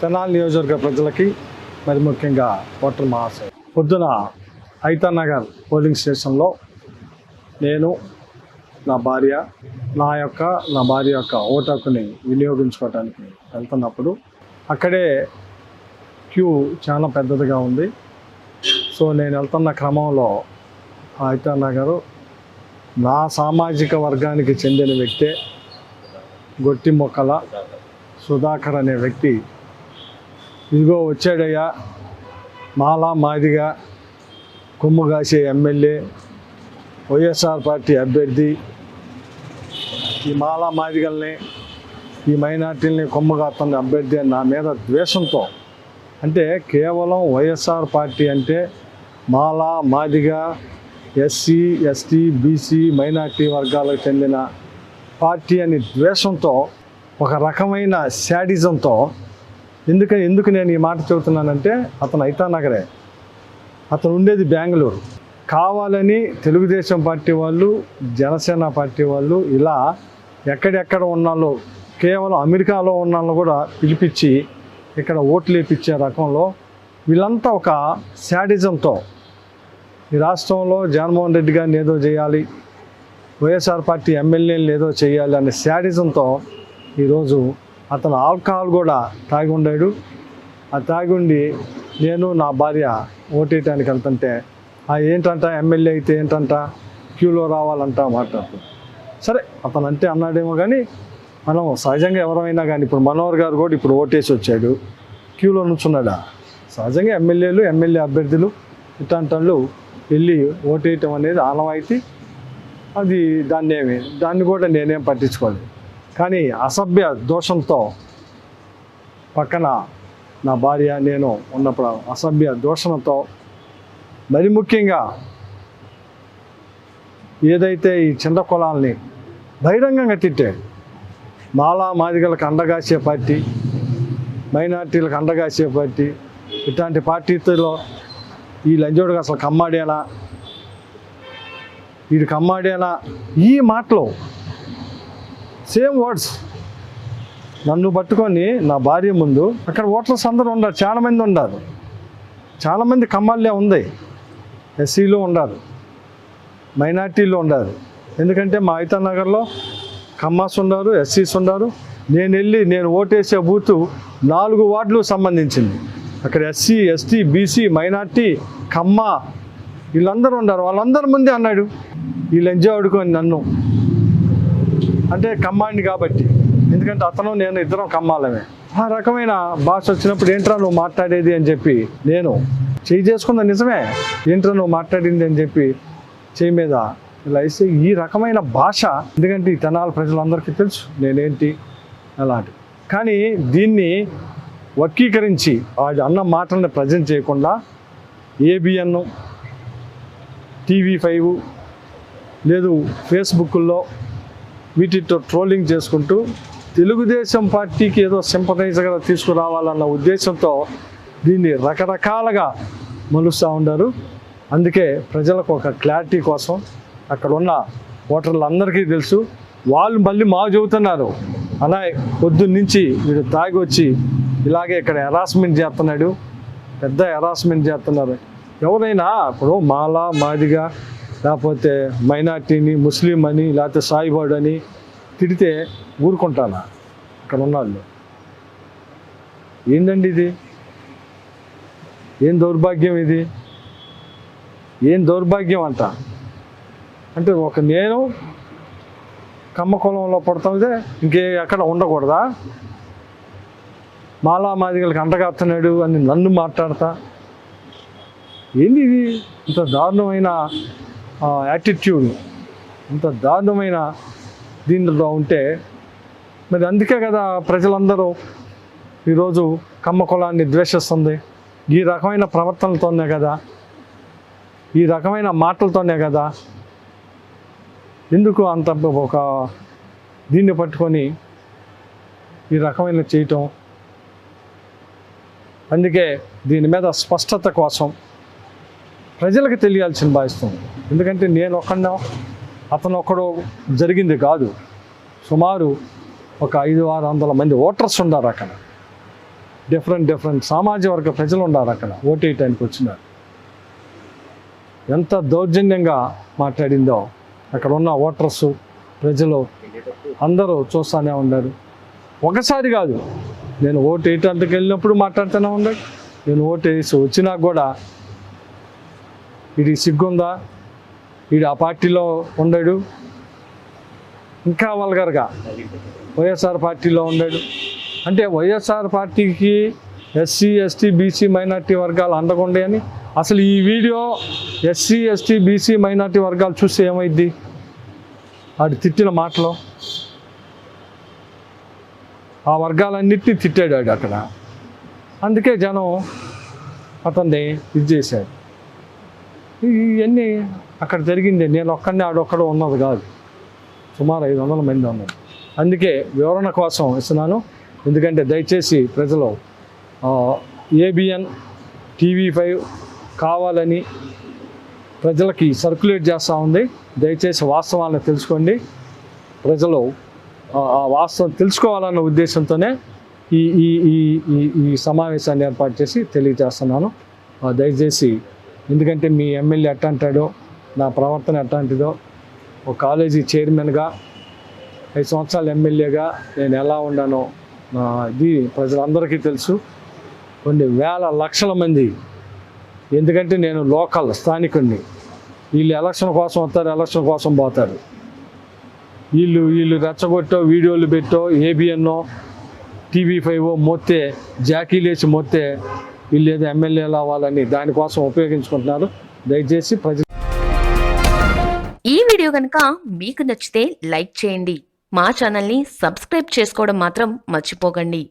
తెనాలి నియోజకవర్గ ప్రజలకి మరి ముఖ్యంగా ఓటర్ మహాశయ. పొద్దున ఐతా నగర్ పోలింగ్ స్టేషన్లో నేను నా భార్య నా యొక్క నా భార్య యొక్క ఓటు హక్కుని వినియోగించుకోవడానికి వెళ్తున్నప్పుడు అక్కడే క్యూ చాలా పెద్దదిగా ఉంది. సో నేను వెళ్తున్న క్రమంలో ఆ ఐతా నా సామాజిక వర్గానికి చెందిన వ్యక్తే గొట్టి మొక్కల సుధాకర్ అనే వ్యక్తి ఇదిగో వచ్చాడయ్యా. మాలా మాదిగా కొమ్ము కాసే ఎమ్మెల్యే వైఎస్ఆర్ పార్టీ అభ్యర్థి. ఈ మాలా మాదిగల్ని ఈ మైనార్టీలని కొమ్ము కాస్తున్న అభ్యర్థి నా మీద ద్వేషంతో. అంటే కేవలం వైఎస్ఆర్ పార్టీ అంటే Mala Madiga SC ST BC minority వర్గాలకు చెందిన పార్టీ అని ద్వేషంతో ఒక రకమైన శాడిజంతో ఎందుకని ఎందుకు నేను ఈ మాట చెబుతున్నానంటే అతను ఐతానగరే అతను ఉండేది బెంగళూరు. కావాలని తెలుగుదేశం పార్టీ వాళ్ళు జనసేన పార్టీ వాళ్ళు ఇలా ఎక్కడెక్కడ ఉన్నాలో కేవలం అమెరికాలో ఉన్నాళ్ళు కూడా పిలిపించి ఇక్కడ ఓట్లు వేపించే రకంలో వీళ్ళంతా ఒక శాడిజంతో ఈ రాష్ట్రంలో జగన్మోహన్ రెడ్డి గారిని ఏదో చేయాలి వైఎస్ఆర్ పార్టీ ఎమ్మెల్యేలు ఏదో చేయాలి అనే శాడిజంతో ఈరోజు అతను ఆల్కహాల్ కూడా తాగి ఉండాడు. ఆ తాగి ఉండి నేను నా భార్య ఓటేయటానికి వెళ్తుంటే ఆ ఏంటంట? ఎమ్మెల్యే అయితే ఏంటంట? క్యూలో రావాలంట మాట్లాడుతూ సరే అతను అంటే అన్నాడేమో కానీ మనం సహజంగా ఎవరైనా కానీ ఇప్పుడు మనోహర్ గారు కూడా ఇప్పుడు ఓటేసి వచ్చాడు. క్యూలో నుంచున్నాడా? సహజంగా ఎమ్మెల్యేలు ఎమ్మెల్యే అభ్యర్థులు ఇట్లాంటి వాళ్ళు వెళ్ళి ఓటేయటం అనేది ఆనవాయితీ. అది దాన్ని ఏమి దాన్ని కూడా నేనేం పట్టించుకోలేదు. కానీ అసభ్య దోషంతో పక్కన నా భార్య నేను ఉన్నప్పుడు అసభ్య దోషణతో మరి ముఖ్యంగా ఏదైతే ఈ చిన్న కులాల్ని బహిరంగంగా తిట్టాడు మాలా మాదిగలకు అండగాసే పార్టీ మైనార్టీలకు అండగాసే పార్టీ ఇట్లాంటి పార్టీలో ఈ లంజోడుగా అసలు కమ్మాడేనా వీడు కమ్మాడేనా ఈ మాటలు సేమ్ వర్డ్స్ నన్ను పట్టుకొని నా భార్య ముందు. అక్కడ ఓటర్స్ అందరూ ఉన్నారు చాలామంది ఉన్నారు. చాలామంది కమ్మాళ్ళే ఉంది. ఎస్సీలో ఉండరు మైనార్టీలో ఉన్నారు. ఎందుకంటే మా అయితా నగర్లో కమ్మాస్ ఉన్నారు ఎస్సీస్ ఉన్నారు. నేను వెళ్ళి నేను ఓటేసే బూతు నాలుగు వార్డులు సంబంధించింది. అక్కడ SC ST BC minority Kamma వీళ్ళందరూ ఉన్నారు. వాళ్ళందరి ముందే అన్నాడు వీళ్ళు ఎంజాయ్ ఆడుకొని నన్ను. అంటే కమ్మాడిని కాబట్టి. ఎందుకంటే అతను నేను ఇద్దరం కమ్మాలమే. ఆ రకమైన భాష వచ్చినప్పుడు ఏంట్రా నువ్వు మాట్లాడేది అని చెప్పి నేను చేయి చేసుకున్న నిజమే? ఏంట్రా నువ్వు మాట్లాడింది అని చెప్పి చేయి మీద ఇలా వేస్తే ఈ రకమైన భాష ఎందుకంటే ఈ తెనాల ప్రజలందరికీ తెలుసు నేనేంటి అలాంటి. కానీ దీన్ని వర్గీకరించి వాడి అన్న మాటలను ప్రజెంట్ చేయకుండా ఏబిఎన్ టీవీ ఫైవ్ లేదు ఫేస్బుక్లో వీటితో ట్రోలింగ్ చేసుకుంటూ తెలుగుదేశం పార్టీకి ఏదో సింపటైజర్గా తీసుకురావాలన్న ఉద్దేశంతో దీన్ని రకరకాలుగా మలుస్తూ ఉన్నారు. అందుకే ప్రజలకు ఒక క్లారిటీ కోసం అక్కడ ఉన్న ఓటర్లందరికీ తెలుసు వాళ్ళు మళ్ళీ మా చెబుతున్నారు. అలా పొద్దున్న నుంచి వీడు తాగి వచ్చి ఇలాగే ఇక్కడ హెరాస్మెంట్ చేస్తున్నాడు పెద్ద హెరాస్మెంట్ చేస్తున్నారు. ఎవరైనా ఇప్పుడు మాలా మాదిగా లేకపోతే మైనార్టీని ముస్లిం అని లేకపోతే సాయిబాడు అని తిడితే ఊరుకుంటానా? అక్కడ ఉన్నాళ్ళు ఏందండి ఇది? ఏం దౌర్భాగ్యం ఇది? ఏం దౌర్భాగ్యం అంట? అంటే ఒక నేను కమ్మ కులంలో పుడతాందే ఇంకే ఎక్కడ ఉండకూడదా? మాలా మాదిగలకు అంటగాస్తున్నాడు అని నన్ను మాట్లాడతా? ఏంది ఇది? ఇంత దారుణమైన యాటిట్యూడ్ ఇంత దారుణమైన దీనిలో ఉంటే మరి అందుకే కదా ప్రజలందరూ ఈరోజు కమ్మ కులాన్ని ద్వేషిస్తుంది. ఈ రకమైన ప్రవర్తనలతోనే కదా. ఈ రకమైన మాటలతోనే కదా. ఎందుకు అంత ఒక దీన్ని పట్టుకొని ఈ రకమైన చేయటం? అందుకే దీని మీద స్పష్టత కోసం ప్రజలకు తెలియాల్సిన భావిస్తుంది ఎందుకంటే నేను ఒక్కడో అతను ఒక్కడో జరిగింది కాదు. సుమారు ఒక ఐదు ఆరు వందల మంది ఓటర్స్ ఉన్నారు అక్కడ. డిఫరెంట్ డిఫరెంట్ సామాజిక వర్గ ప్రజలు ఉన్నారు అక్కడ. ఓటేయటానికి వచ్చినారు. ఎంత దౌర్జన్యంగా మాట్లాడిందో అక్కడ ఉన్న ఓటర్స్ ప్రజలు అందరూ చూస్తూనే ఉన్నారు. ఒకసారి కాదు నేను ఓటు వేయటానికి వెళ్ళినప్పుడు మాట్లాడుతూనే ఉన్నాడు. నేను ఓటు వేసి వచ్చినా కూడా వీడి సిగ్గుందా? వీడు ఆ పార్టీలో ఉండడు. ఇంకా వల్గర్గా వైఎస్ఆర్ పార్టీలో ఉండడు. అంటే వైఎస్ఆర్ పార్టీకి ఎస్సీ ఎస్టీ బీసీ మైనార్టీ వర్గాలు అందకుండా అని అసలు ఈ video SC ST BC minority వర్గాలు చూస్తే ఏమైద్ది? వాడు తిట్టిన మాటలు. ఆ వర్గాలన్నిటినీ తిట్టాడు అక్కడ. అందుకే జనం అతన్ని ఇది చేశాడు ఇవన్నీ అక్కడ జరిగింది. నేను ఒక్కడిని ఆడొక్కడ ఉన్నది కాదు. సుమారు ఐదు వందల మంది ఉన్నారు. అందుకే వివరణ కోసం ఇస్తున్నాను. ఎందుకంటే దయచేసి ప్రజలు ఏబిఎన్ టీవీ ఫైవ్ కావాలని ప్రజలకి సర్క్యులేట్ చేస్తూ ఉంది. దయచేసి వాస్తవాలను తెలుసుకోండి. ప్రజలు ఆ వాస్తవం తెలుసుకోవాలన్న ఉద్దేశంతోనే ఈ ఈ ఈ ఈ ఈ సమావేశాన్ని ఏర్పాటు చేసి తెలియజేస్తున్నాను. దయచేసి ఎందుకంటే మీ ఎమ్మెల్యే ఎట్లా అంటాడో నా ప్రవర్తన ఎట్లాంటిదో ఒక కాలేజీ చైర్మన్గా ఐదు సంవత్సరాలు ఎమ్మెల్యేగా నేను ఎలా ఉన్నానో ఇది ప్రజలందరికీ తెలుసు. కొన్ని వేల లక్షల మంది ఎందుకంటే నేను లోకల్ స్థానికుడిని వీళ్ళు ఎలక్షన్ కోసం వస్తారు ఎలక్షన్ కోసం పోతారు. వీళ్ళు వీళ్ళు రెచ్చగొట్టో వీడియోలు పెట్టో ఏబిఎన్నో టీవీ ఫైవ్ మొత్తే జాకీలేసి మొత్తే వీళ్ళు ఏదో ఎమ్మెల్యేలు అవ్వాలని దానికోసం ఉపయోగించుకుంటున్నారు. దయచేసి ప్రజలు ఈ వీడియో కనుక మీకు నచ్చితే లైక్ చేయండి. మా ఛానల్ని సబ్స్క్రైబ్ చేసుకోవడం మాత్రం మర్చిపోకండి.